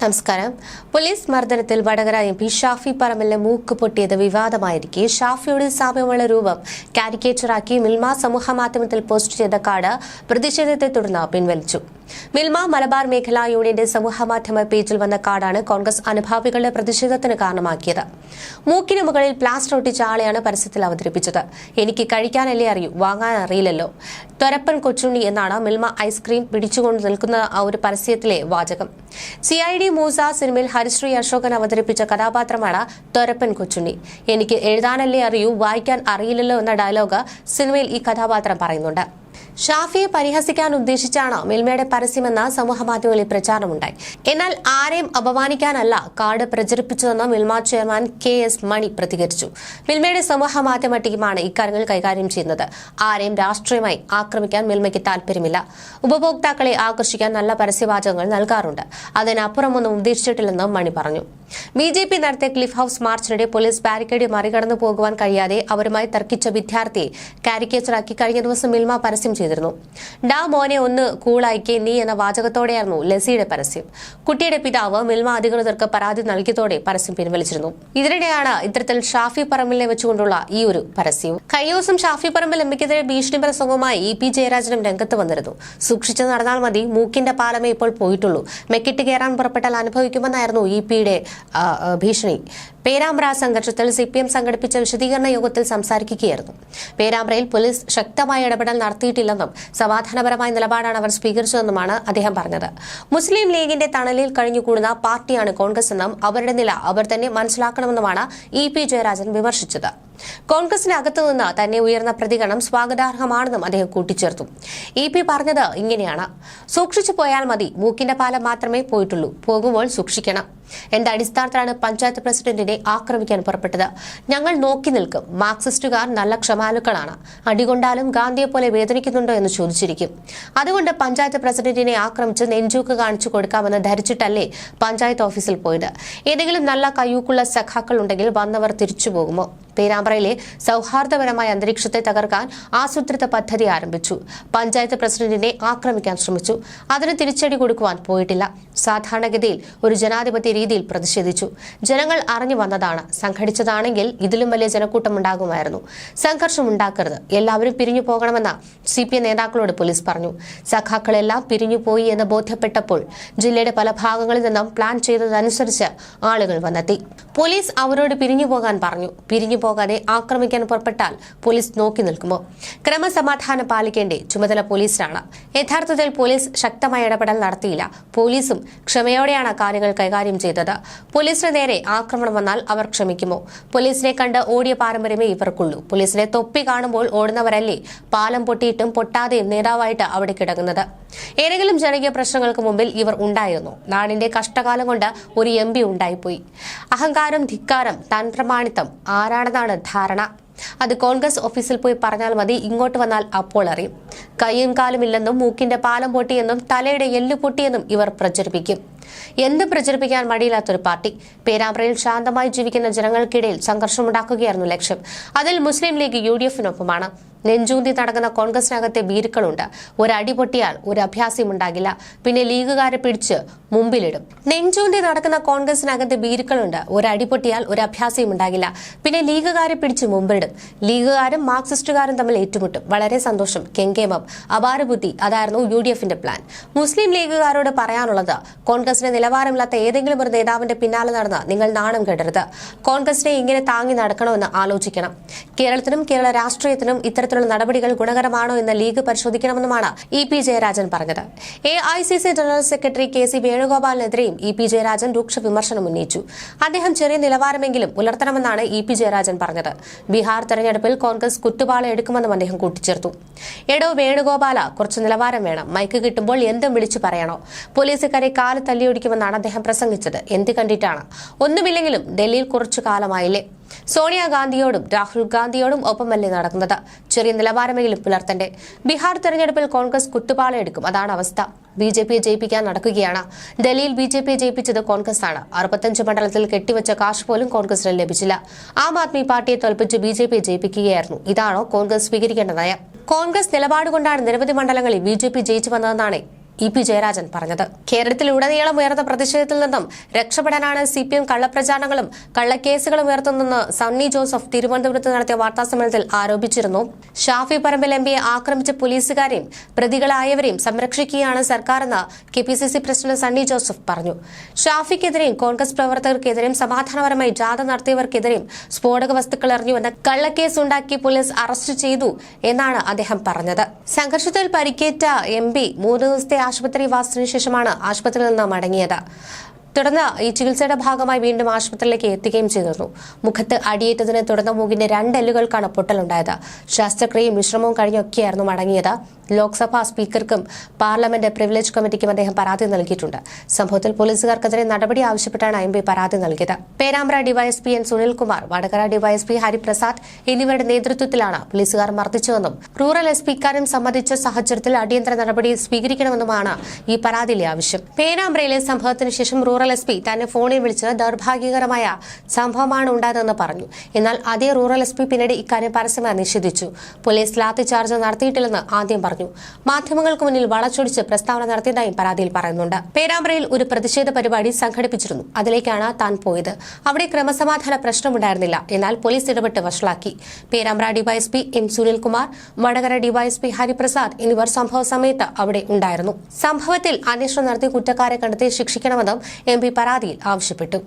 നമസ്കാരം. പോലീസ് മർദ്ദനത്തിൽ Vadakara M P Shafi പറമ്പലിന് മൂക്ക് പൊട്ടിയത് വിവാദമായിരിക്കെ. ഷാഫിയുടെ സാമ്യമുള്ള രൂപം കാരിക്കേച്ചറാക്കി മിൽമ സമൂഹ മാധ്യമത്തിൽ പോസ്റ്റ് ചെയ്ത കാർഡ് പ്രതിഷേധത്തെ തുടർന്ന് പിൻവലിച്ചു. മിൽമ മലബാർ മേഖലാ യൂണിയന്റെ സമൂഹ മാധ്യമ പേജിൽ വന്ന കാർഡാണ് കോൺഗ്രസ് അനുഭാവികളുടെ പ്രതിഷേധത്തിന് കാരണമാക്കിയത്. മൂക്കിന് മുകളിൽ പ്ലാസ്റ്റർ ഒട്ടിച്ച ആളെയാണ് പരസ്യത്തിൽ അവതരിപ്പിച്ചത്. എനിക്ക് കഴിക്കാനല്ലേ അറിയൂ വാങ്ങാൻ അറിയില്ലല്ലോ. ത്വരപ്പൻ കൊച്ചുണ്ണി എന്നാണ് മിൽമ ഐസ്ക്രീം പിടിച്ചുകൊണ്ട് നിൽക്കുന്ന ആ ഒരു പരസ്യത്തിലെ വാചകം. സി ഐ ഡി മൂസ സിനിമയിൽ ഹരിശ്രീ അശോകൻ അവതരിപ്പിച്ച കഥാപാത്രമാണ് ത്വരപ്പൻ കൊച്ചുണ്ണി. എനിക്ക് എഴുതാനല്ലേ അറിയൂ വായിക്കാൻ അറിയില്ലല്ലോ എന്ന ഡയലോഗ് സിനിമയിൽ ഈ കഥാപാത്രം പറയുന്നുണ്ട്. ഷാഫിയെ പരിഹസിക്കാൻ ഉദ്ദേശിച്ചാണ് മിൽമയുടെ പരസ്യമെന്ന സമൂഹമാധ്യമങ്ങളിൽ പ്രചാരണമുണ്ടായി. എന്നാൽ ആരെയും അപമാനിക്കാനല്ല card പ്രചരിപ്പിച്ചതെന്ന് Milma chairman K S Mani പ്രതികരിച്ചു. മിൽമയുടെ സമൂഹ മാധ്യമ ടീമാണ് ഇക്കാര്യങ്ങൾ കൈകാര്യം ചെയ്യുന്നത്. ആരെയും രാഷ്ട്രീയമായി ആക്രമിക്കാൻ മിൽമയ്ക്ക് താല്പര്യമില്ല ഉപഭോക്താക്കളെ ആകർഷിക്കാൻ നല്ല പരസ്യവാചകങ്ങൾ നൽകാറുണ്ട്. അതിനപ്പുറമൊന്നും ഉദ്ദേശിച്ചിട്ടില്ലെന്ന് മണി പറഞ്ഞു. ബി ജെ പി നടത്തിയ ക്ലിഫ് ഹൌസ് മാർച്ചിനിടെ പോലീസ് ബാരിക്കേഡ് മറികടന്നു പോകുവാൻ കഴിയാതെ അവരുമായി തർക്കിച്ച വിദ്യാർത്ഥിയെ കാരിക്കേച്ചറാക്കി കഴിഞ്ഞ ദിവസം മിൽമ പരസ്യം ചെയ്തിരുന്നു. ഡാ മോനെ ഒന്ന് കൂളാക്കി നീ എന്ന വാചകത്തോടെയായിരുന്നു ലസിയുടെ പരസ്യം. കുട്ടിയുടെ പിതാവ് മിൽമ അധികൃതർക്ക് പരാതി നൽകിയതോടെ പരസ്യം പിൻവലിച്ചിരുന്നു. ഇതിനിടെയാണ് ഇത്തരത്തിൽ ഷാഫി പറമ്പിലിനെ വെച്ചുകൊണ്ടുള്ള ഈ ഒരു പരസ്യവും കഴിഞ്ഞ ദിവസം ഷാഫി പറമ്പിൽ എംപിക്കെതിരെ ഭീഷണി പ്രസംഗവുമായി ഇ പി ജയരാജനും രംഗത്ത് വന്നിരുന്നു. സൂക്ഷിച്ചു നടന്നാൽ മതി മൂക്കിന്റെ പാലമേ ഇപ്പോൾ പോയിട്ടുള്ളൂ. മെക്കിട്ട് കയറാൻ പുറപ്പെട്ടാൽ അനുഭവിക്കുമെന്നായിരുന്നു ഇ പിയുടെ ഭീഷണി. പേരാമ്പ്ര സംഘർഷത്തിൽ സി പി എം സംഘടിപ്പിച്ച വിശദീകരണ യോഗത്തിൽ സംസാരിക്കുകയായിരുന്നു. പേരാമ്പ്രയിൽ പോലീസ് ശക്തമായ ഇടപെടൽ നടത്തിയിട്ടില്ലെന്നും സമാധാനപരമായ നിലപാടാണ് അവർ സ്വീകരിച്ചതെന്നുമാണ് അദ്ദേഹം പറഞ്ഞത്. മുസ്ലിം ലീഗിന്റെ തണലിൽ കഴിഞ്ഞുകൂടുന്ന പാർട്ടിയാണ് കോൺഗ്രസ് എന്നും അവരുടെ നില അവർ തന്നെ മനസ്സിലാക്കണമെന്നുമാണ് ഇ പി ജയരാജൻ വിമർശിച്ചത്. കോൺഗ്രസിന് അകത്തു നിന്ന് തന്നെ ഉയർന്ന പ്രതികരണം സ്വാഗതാർഹമാണെന്നും അദ്ദേഹം കൂട്ടിച്ചേർത്തു. ഇ പി പറഞ്ഞത് ഇങ്ങനെയാണ്. സൂക്ഷിച്ചു പോയാൽ മതി. മൂക്കിന്റെ പാലം മാത്രമേ പോയിട്ടുള്ളൂ. പോകുമ്പോൾ സൂക്ഷിക്കണം. എന്റെ അടിസ്ഥാനത്തിലാണ് പഞ്ചായത്ത് പ്രസിഡന്റിനെ ആക്രമിക്കാൻ പുറപ്പെട്ടത്. ഞങ്ങൾ നോക്കി നിൽക്കും. മാർക്സിസ്റ്റുകാർ നല്ല ക്ഷമാലുക്കളാണ്. അടികൊണ്ടാലും ഗാന്ധിയെ പോലെ വേദനിക്കുന്നുണ്ടോ എന്ന് ചോദിച്ചിരിക്കും. അതുകൊണ്ട് പഞ്ചായത്ത് പ്രസിഡന്റിനെ ആക്രമിച്ച് നെഞ്ചൂക്ക് കാണിച്ചു കൊടുക്കാമെന്ന് ധരിച്ചിട്ടല്ലേ പഞ്ചായത്ത് ഓഫീസിൽ പോയത്. ഏതെങ്കിലും നല്ല കയ്യൂക്കുള്ള സഖാക്കൾ ഉണ്ടെങ്കിൽ വന്നവർ തിരിച്ചു പോകുമോ? പേരാമ്പ്രയിലെ സൗഹാർദ്ദപരമായ അന്തരീക്ഷത്തെ തകർക്കാൻ ആസൂത്രിത പദ്ധതി ആരംഭിച്ചു. പഞ്ചായത്ത് പ്രസിഡന്റിനെ ആക്രമിക്കാൻ ശ്രമിച്ചു. അതിന് തിരിച്ചടി കൊടുക്കുവാൻ പോയിട്ടില്ല. സാധാരണഗതിയിൽ ഒരു ജനാധിപത്യ രീതിയിൽ പ്രതിഷേധിച്ചു. ജനങ്ങൾ അറിഞ്ഞു വന്നതാണ്. സംഘടിച്ചതാണെങ്കിൽ ഇതിലും വലിയ ജനക്കൂട്ടം ഉണ്ടാകുമായിരുന്നു സംഘർഷം ഉണ്ടാക്കരുത്. എല്ലാവരും പിരിഞ്ഞു പോകണമെന്ന് സി പി നേതാക്കളോട് പോലീസ് പറഞ്ഞു. സഖാക്കളെല്ലാം പിരിഞ്ഞു പോയി എന്ന് ബോധ്യപ്പെട്ടപ്പോൾ ജില്ലയുടെ പല ഭാഗങ്ങളിൽ നിന്നും പ്ലാൻ ചെയ്തതനുസരിച്ച് ആളുകൾ വന്നെത്തി. പോലീസ് അവരോട് പിരിഞ്ഞു പോകാൻ പറഞ്ഞു. പിരിഞ്ഞു പോകാതെ ആക്രമിക്കാൻ പുറപ്പെട്ടാൽ പോലീസ് നോക്കി നിൽക്കുമോ? ക്രമസമാധാനം പാലിക്കേണ്ടേ ചുമതല പോലീസിനാണ്. യഥാർത്ഥത്തിൽ പോലീസ് ശക്തമായ ഇടപെടൽ നടത്തിയില്ല. പോലീസും ക്ഷമയോടെയാണ് കാര്യങ്ങൾ കൈകാര്യം ചെയ്തത്. പോലീസിന് നേരെ ആക്രമണം വന്നാൽ അവർ ക്ഷമിക്കുമോ? പോലീസിനെ കണ്ട് ഓടിയ പാരമ്പര്യമേ ഇവർക്കുള്ളൂ. പോലീസിനെ തൊപ്പി കാണുമ്പോൾ ഓടുന്നവരല്ലേ പാലം പൊട്ടിയിട്ടും പൊട്ടാതെയും നേതാവായിട്ട് അവിടെ കിടങ്ങുന്നത് ഏതെങ്കിലും ജനകീയ പ്രശ്നങ്ങൾക്ക് മുമ്പിൽ ഇവർ ഉണ്ടായിരുന്നു? നാടിന്റെ കഷ്ടകാലം കൊണ്ട് ഒരു എം പി ഉണ്ടായിപ്പോയി. അഹങ്കാരം ധിക്കാരം തന്ത്രമാണിത്തം ആരാണെന്നാണ് ധാരണ. അത് കോൺഗ്രസ് ഓഫീസിൽ പോയി പറഞ്ഞാൽ മതി ഇങ്ങോട്ട് വന്നാൽ അപ്പോൾ അറിയും. കൈയും കാലുമില്ലെന്നും മൂക്കിന്റെ പാലം പൊട്ടിയെന്നും തലയുടെ എല്ല് പൊട്ടിയെന്നും ഇവർ പ്രചരിപ്പിക്കും. എന്ത് പ്രചരിപ്പിക്കാൻ മടിയില്ലാത്തൊരു പാർട്ടി. പേരാമ്പ്രയിൽ ശാന്തമായി ജീവിക്കുന്ന ജനങ്ങൾക്കിടയിൽ സംഘർഷമുണ്ടാക്കുകയായിരുന്നു ലക്ഷ്യം. അതിൽ മുസ്ലിം ലീഗ് യു ഡി എഫിനൊപ്പമാണ്. നെഞ്ചൂന്തി നടക്കുന്ന കോൺഗ്രസിനകത്തെ ബീരുക്കളുണ്ട് ഒരടി പൊട്ടിയാൽ ഒരു അഭ്യാസം ഉണ്ടാകില്ല. പിന്നെ ലീഗുകാരെ പിടിച്ച് മുമ്പിലിടും. നെഞ്ചൂന്തി നടക്കുന്ന കോൺഗ്രസിനകത്തെ ബീരുക്കളുണ്ട് ഒരടി പൊട്ടിയാൽ ഒരു അഭ്യാസം ഉണ്ടാകില്ല. പിന്നെ ലീഗുകാരെ പിടിച്ച് മുമ്പിലിടും. ലീഗുകാരും മാർക്സിസ്റ്റുകാരും തമ്മിൽ ഏറ്റുമുട്ടും. വളരെ സന്തോഷം. കെങ്കേമം. അപാരബുദ്ധി. അതായിരുന്നു യു ഡി എഫിന്റെ പ്ലാൻ. മുസ്ലിം ലീഗുകാരോട് പറയാനുള്ളത് കോൺഗ്രസിന് നിലവാരമില്ലാത്ത ഏതെങ്കിലും ഒരു നേതാവിന്റെ പിന്നാലെ നടന്ന് നിങ്ങൾ നാണം കെടരുത്. കോൺഗ്രസിനെ ഇങ്ങനെ താങ്ങി നടക്കണമെന്ന് ആലോചിക്കണം. കേരളത്തിനും കേരള രാഷ്ട്രീയത്തിനും ഇത്തരത്തിലുള്ള നടപടികൾ ഗുണകരമാണോ എന്ന് ലീഗ് പരിശോധിക്കണമെന്നുമാണ് ഇ പി ജയരാജൻ പറഞ്ഞത്. A I C C general secretary K C വേണുഗോപാലിനെതിരെയും E P Jayarajan രൂക്ഷ വിമർശനം ഉന്നയിച്ചു. അദ്ദേഹം ചെറിയ നിലവാരമെങ്കിലും പുലർത്തണമെന്നാണ് ഇ പി ജയരാജൻ പറഞ്ഞത്. ബീഹാർ തെരഞ്ഞെടുപ്പിൽ കോൺഗ്രസ് കുത്തുപാള എടുക്കുമെന്നും അദ്ദേഹം കൂട്ടിച്ചേർത്തു. എടോ വേണുഗോപാല കുറച്ച് നിലവാരം വേണം. മൈക്ക് കിട്ടുമ്പോൾ എന്തും വിളിച്ചു പറയണോ? പോലീസുകാരെ കാൽ തല്ലിയൊടിക്കുമെന്നാണ് അദ്ദേഹം പ്രസംഗിച്ചത്. എന്ത് കണ്ടിട്ടാണ്? ഒന്നുമില്ലെങ്കിലും ഡൽഹിയിൽ കുറച്ചു കാലമായില്ലേ? സോണിയാഗാന്ധിയോടും രാഹുൽ ഗാന്ധിയോടും ഒപ്പമല്ലേ നടക്കുന്നത്? ചെറിയ നിലവാരമെങ്കിലും പുലർത്തന്റെ ബീഹാർ തെരഞ്ഞെടുപ്പിൽ കോൺഗ്രസ് കുത്തുപാളയെടുക്കും. അതാണ് അവസ്ഥ. ബി ജെ പിയെ ജയിപ്പിക്കാൻ നടക്കുകയാണ്. ഡൽഹിയിൽ ബി ജെ പിയെ ജയിപ്പിച്ചത് കോൺഗ്രസ് ആണ് അറുപത്തഞ്ച് മണ്ഡലത്തിൽ കെട്ടിവെച്ച കാശ് പോലും കോൺഗ്രസിന് ലഭിച്ചില്ല. ആം ആദ്മി പാർട്ടിയെ തോൽപ്പിച്ച് ബി ജെ പിയെ ജയിപ്പിക്കുകയായിരുന്നു. ഇതാണോ കോൺഗ്രസ് സ്വീകരിക്കേണ്ട നയം? കോൺഗ്രസ് നിലപാടുകൊണ്ടാണ് നിരവധി മണ്ഡലങ്ങളിൽ ബി ജെ പി ജയിച്ചു വന്നതെന്നാണ് ഇ പി ജയരാജൻ പറഞ്ഞത്. കേരളത്തിലുടനീളം ഉയർന്ന പ്രതിഷേധത്തിൽ നിന്നും രക്ഷപ്പെടാനാണ് സി പി എം കള്ളപ്രചാരണങ്ങളും കള്ളക്കേസുകളും ഉയർത്തുന്നതെന്ന് സണ്ണി ജോസഫ് തിരുവനന്തപുരത്ത് നടത്തിയ വാർത്താസമ്മേളനത്തിൽ ആരോപിച്ചിരുന്നു. ഷാഫി പറമ്പിൽ എം പിയെ ആക്രമിച്ച പോലീസുകാരെയും പ്രതികളായവരെയും സംരക്ഷിക്കുകയാണ് സർക്കാരെന്ന് K P C C president Sunny Joseph പറഞ്ഞു. ഷാഫിക്കെതിരെയും കോൺഗ്രസ് പ്രവർത്തകർക്കെതിരെയും സമാധാനപരമായി ജാഥ നടത്തിയവർക്കെതിരെയും സ്ഫോടക വസ്തുക്കൾ എറിഞ്ഞുവെന്ന കള്ളക്കേസ് ഉണ്ടാക്കി പോലീസ് അറസ്റ്റ് ചെയ്തു എന്നാണ് അദ്ദേഹം പറഞ്ഞത്. സംഘർഷത്തിൽ പരിക്കേറ്റ എം പി മൂന്ന് ദിവസത്തെ ആശുപത്രിവാസത്തിനു ശേഷമാണ് ആശുപത്രിയിൽ നിന്ന് മടങ്ങിയത്. തുടർന്ന് ഈ ചികിത്സയുടെ ഭാഗമായി വീണ്ടും ആശുപത്രിയിലേക്ക് എത്തുകയും ചെയ്തിരുന്നു. മുഖത്ത് അടിയേറ്റതിനെ തുടർന്ന് മൂകിന്റെ രണ്ട് എല്ലുകൾക്കാണ് പൊട്ടലുണ്ടായത്. ശസ്ത്രക്രിയയും വിശ്രമവും കഴിഞ്ഞൊക്കെയായിരുന്നു മടങ്ങിയത്. ലോക്സഭാ സ്പീക്കർക്കും പാർലമെന്റ് പ്രിവിലേജ് കമ്മിറ്റിക്കും അദ്ദേഹം പരാതി നൽകിയിട്ടുണ്ട്. സംഭവത്തിൽ പോലീസുകാർക്കെതിരെ നടപടി ആവശ്യപ്പെട്ടാണ് എം പരാതി നൽകിയത്. Perambra DYSP N Sunilkumar Vadakara DYSP Hariprasad എന്നിവരുടെ നേതൃത്വത്തിലാണ് പോലീസുകാർ മർദ്ദിച്ചതെന്നും റൂറൽ എസ് പി സംബന്ധിച്ച സാഹചര്യത്തിൽ അടിയന്തര നടപടി സ്വീകരിക്കണമെന്നുമാണ് ഈ പരാതിയിലെ ആവശ്യം. പേരാമ്പ്രയിലെ സംഭവത്തിന് ശേഷം റൂറൽ എസ് പി തന്നെ ഫോണിൽ വിളിച്ച് ദൗർഭാഗ്യകരമായ സംഭവമാണ് ഉണ്ടായതെന്ന് പറഞ്ഞു. എന്നാൽ അതേ റൂറൽ എസ് പി പിന്നീട് ഇക്കാര്യം പരസ്യമായി നിഷേധിച്ചു. പോലീസ് ലാത്തി ചാർജ് നടത്തിയിട്ടില്ലെന്ന് ആദ്യം പറഞ്ഞു. മാധ്യമങ്ങൾക്ക് മുന്നിൽ വളച്ചൊടിച്ച് പ്രസ്താവന നടത്തിയതായും പരാതിയിൽ പറയുന്നുണ്ട്. പേരാമ്പ്രയിൽ ഒരു പ്രതിഷേധ പരിപാടി സംഘടിപ്പിച്ചിരുന്നു. അതിലേക്കാണ് താൻ പോയത്. അവിടെ ക്രമസമാധാന പ്രശ്നമുണ്ടായിരുന്നില്ല. എന്നാൽ പോലീസ് ഇടപെട്ട് വഷളാക്കി. Perambra DYSP M Sunilkumar Vadakara DYSP Hariprasad എന്നിവർ സംഭവ സമയത്ത് അവിടെ ഉണ്ടായിരുന്നു. സംഭവത്തിൽ അന്വേഷണം നടത്തി കുറ്റക്കാരെ കണ്ടെത്തി ശിക്ഷിക്കണമെന്നും എം പി പരാതിയിൽ ആവശ്യപ്പെട്ടു